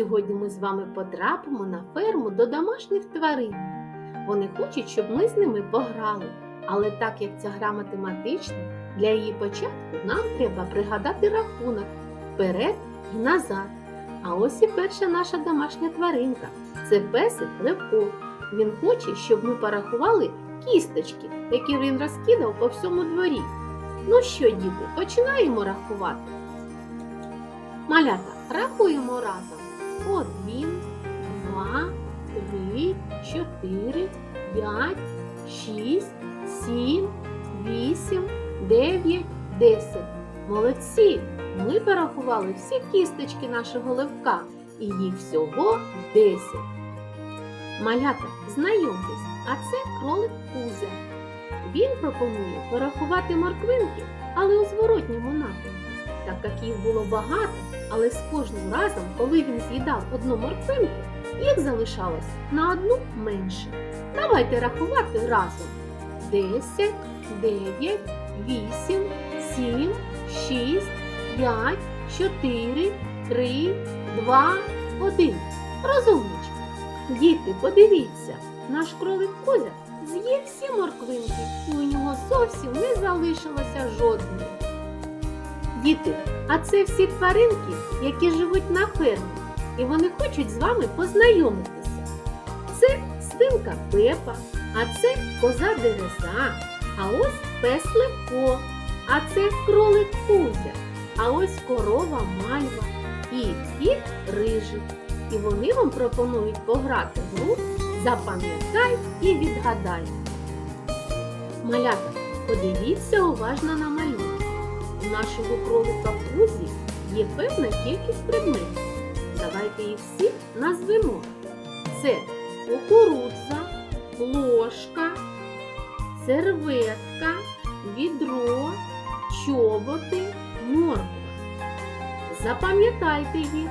Сьогодні ми з вами потрапимо на ферму до домашніх тварин. Вони хочуть, щоб ми з ними пограли. Але так як ця гра математична, для її початку нам треба пригадати рахунок вперед і назад. А ось і перша наша домашня тваринка це песик Левко. Він хоче, щоб ми порахували кісточки, які він розкидав по всьому дворі. Ну що, діти, починаємо рахувати. Малята, рахуємо разом. Один, два, три, чотири, п'ять, шість, сім, вісім, дев'ять, десять. Молодці! Ми порахували всі кісточки нашого левка, і їх всього десять. Малята, знайомтесь, а це кролик Кузя. Він пропонує порахувати морквинки, але у зворотньому напрямку, так як їх було багато, але з кожним разом, коли він з'їдав одну морквинку, їх залишалось на одну менше. Давайте рахувати разом. 10, 9, 8, 7, 6, 5, 4, 3, 2, 1. Розумнички. Діти, подивіться, наш кролик Козя з'їв всі морквинки, і у нього зовсім не залишилося жодної. Діти, а це всі тваринки, які живуть на фермі, і вони хочуть з вами познайомитися. Це свинка Пепа, а це коза Дереза, а ось пес Левко, а це кролик Кузя, а ось корова Мальва і кіт Рижик. І вони вам пропонують пограти в гру Запам'ятай і відгадай. Малята, подивіться уважно на малюнок. У нашого кролика Кузі є певна кількість предметів. Давайте їх всі назвемо. Це кукурудза, ложка, серветка, відро, чоботи, морква. Запам'ятайте їх.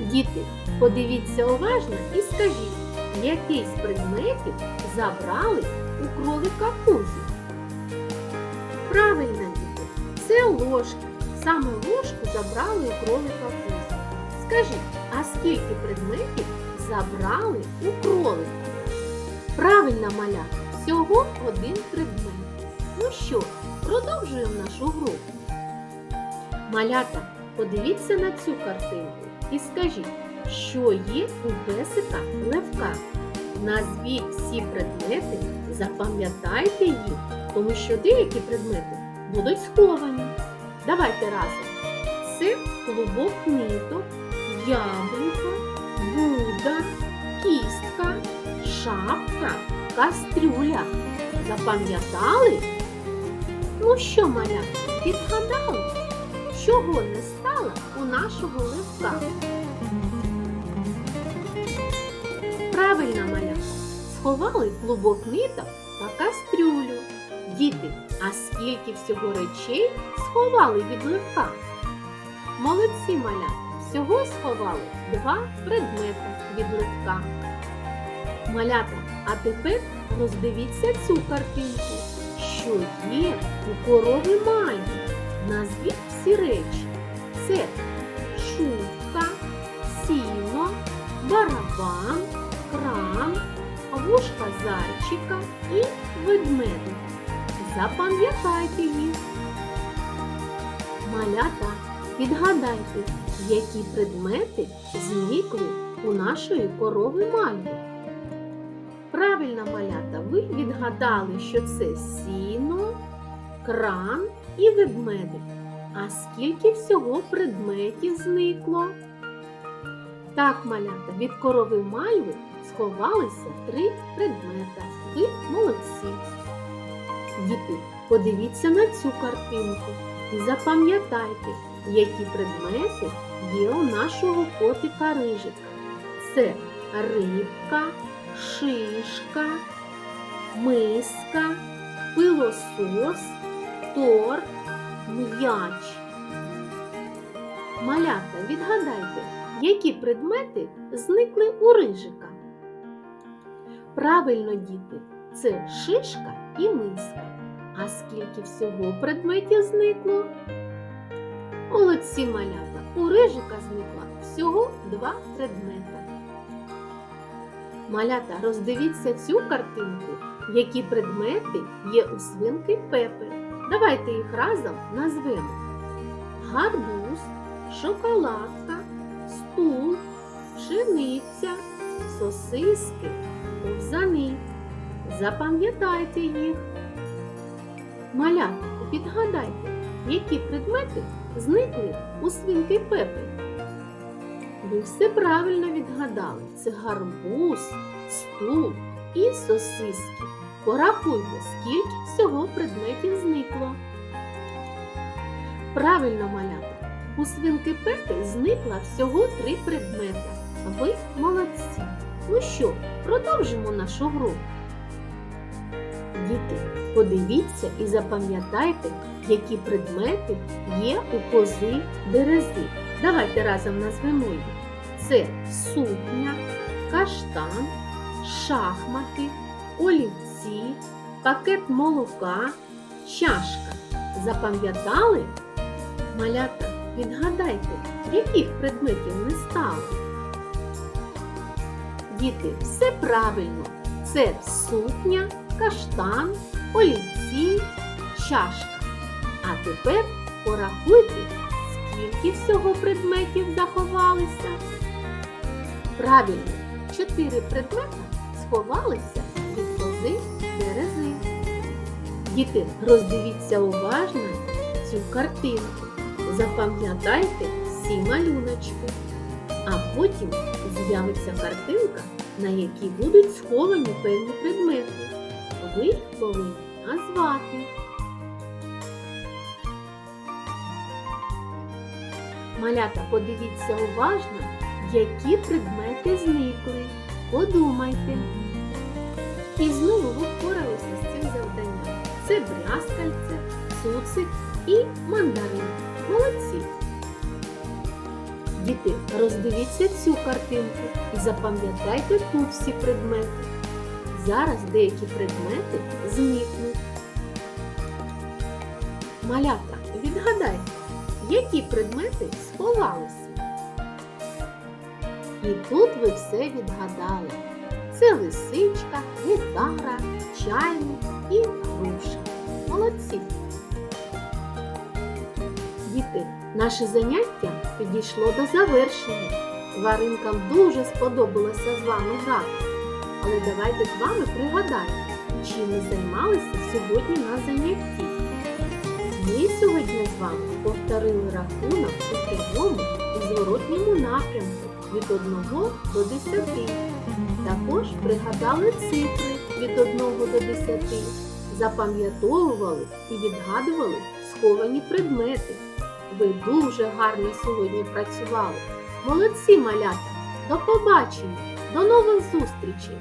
Діти, подивіться уважно і скажіть, який з предметів забрали у кролика Кузі? Правильно, це ложки. Саме ложку забрали у кролика Кузі. Скажіть, а скільки предметів забрали у кролика? Правильно, малята, всього один предмет. Ну що, продовжуємо нашу гру. Малята, подивіться на цю картинку і скажіть, що є у песика левка. Назвіть всі предмети, запам'ятайте їх, тому що деякі предмети будуть сховані. Давайте разом. Це клубок ниток, яблуко, Буда, кістка, шапка, кастрюля. Запам'ятали? Ну що, малята, підгадали? Чого не стало у нашого левка? Правильно, малята, сховали клубок ниток та кастрюлю. Діти, а скільки всього речей сховали від левка? Молодці малята, всього сховали два предмети від левка. Малята, а тепер роздивіться цю картинку, що є у корови Мальви. Назвіть всі речі. Це шубка, сіно, барабан, кран, вушка зайчика і ведмедик. Запам'ятайте їх. Малята, відгадайте, які предмети зникли у нашої корови Мальви. Правильно, малята, ви відгадали, що це сіно, кран і ведмедик. А скільки всього предметів зникло? Так, малята, від корови Мальви сховалися три предмета. Ви молодці. Діти, подивіться на цю картинку і запам'ятайте, які предмети є у нашого котика рижика. Це рибка, шишка, миска, пилосос, торт, м'яч. Малята, відгадайте, які предмети зникли у рижика? Правильно, діти, це шишка і миска. А скільки всього предметів зникло? Молодці малята! У рижика зникла всього два предмети. Малята, роздивіться цю картинку, які предмети є у свинки Пепи. Давайте їх разом назвемо. Гарбуз, шоколадка, стул, пшениця, сосиски, ковзани. Запам'ятайте їх. Малята, відгадайте, які предмети зникли у свинки Пепи. Ви все правильно відгадали. Це гарбуз, стул і сосиски. Порахуйте, скільки всього предметів зникло. Правильно, малята. У свинки Пепи зникла всього три предмети. Ви молодці. Ну що, продовжимо нашу гру. Діти, подивіться і запам'ятайте, які предмети є у кози берези. Давайте разом назвемо їх. Це сукня, каштан, шахмати, олівці, пакет молока, чашка. Запам'ятали? Малята, відгадайте, яких предметів не стало? Діти, все правильно. Це сукня, каштан, олівці, чашка. А тепер порахуйте, скільки всього предметів заховалися. Правильно, чотири предмета сховалися від кози берези. Діти, роздивіться уважно цю картинку. Запам'ятайте всі малюночки. А потім з'явиться картинка, на якій будуть сховані певні предмети. Ви їх повинні назвати. Малята, подивіться уважно, які предмети зникли. Подумайте. І знову ви впоралися з цим завданням. Це брязкальце, цуцик і мандарин. Молодці! Діти, роздивіться цю картинку і запам'ятайте тут всі предмети. Зараз деякі предмети зникнуть. Малята, відгадайте, які предмети сховалися. І тут ви все відгадали. Це лисичка, гітара, чайник і груша. Молодці! Діти, наше заняття підійшло до завершення. Тваринкам дуже сподобалося з вами грати. Але давайте з вами пригадаємо, чим ми займалися сьогодні на занятті. Ми сьогодні з вами повторили рахунок у прямому і зворотньому напрямку від 1 до 10. Також пригадали цифри від 1 до 10, запам'ятовували і відгадували сховані предмети. Ви дуже гарно сьогодні працювали. Молодці малята! До побачення! До нових зустрічей!